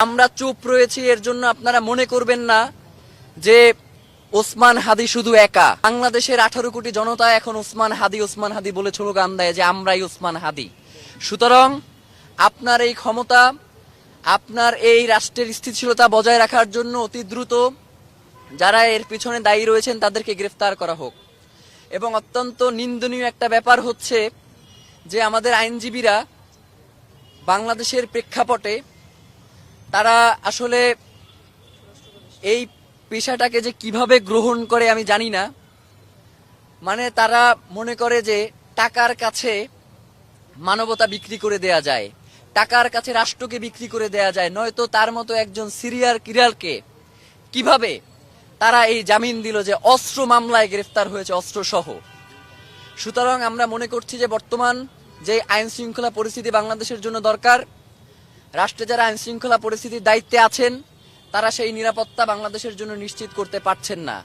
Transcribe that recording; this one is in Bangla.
আমরা চুপ রয়েছি, এর জন্য আপনারা মনে করবেন না যে ওসমান হাদি শুধু একা। বাংলাদেশের আঠারো কোটি জনতা এখন ওসমান হাদি ওসমান হাদি বলে স্লোগান দেয় যে আমরাই ওসমান হাদি। সুতরাং আপনার এই ক্ষমতা, আপনার এই রাষ্ট্রের স্থিতিশীলতা বজায় রাখার জন্য অতি দ্রুত যারা এর পিছনে দায়ী রয়েছেন তাদেরকে গ্রেফতার করা হোক। এবং অত্যন্ত নিন্দনীয় একটা ব্যাপার হচ্ছে যে আমাদের আইনজীবীরা বাংলাদেশের প্রেক্ষাপটে তারা আসলে এই পেশাটাকে যে কীভাবে গ্রহণ করে আমি জানি না। মানে তারা মনে করে যে টাকার কাছে মানবতা বিক্রি করে দেয়া যায়, টাকার কাছে রাষ্ট্রকে বিক্রি করে দেয়া যায়, নয়তো তার মতো একজন সিরিয়ার কিরালকে কীভাবে তারা এই জামিন দিল যে অস্ত্র মামলায় গ্রেফতার হয়েছে অস্ত্র সহ সুতরাং আমরা মনে করছি যে বর্তমান যে আইন শৃঙ্খলা পরিস্থিতি বাংলাদেশের জন্য দরকার রাষ্ট্রে যারা আইনশৃঙ্খলা পরিস্থিতির দায়িত্বে আছেন, তারা সেই নিরাপত্তা বাংলাদেশের জন্য নিশ্চিত করতে পারছেন না।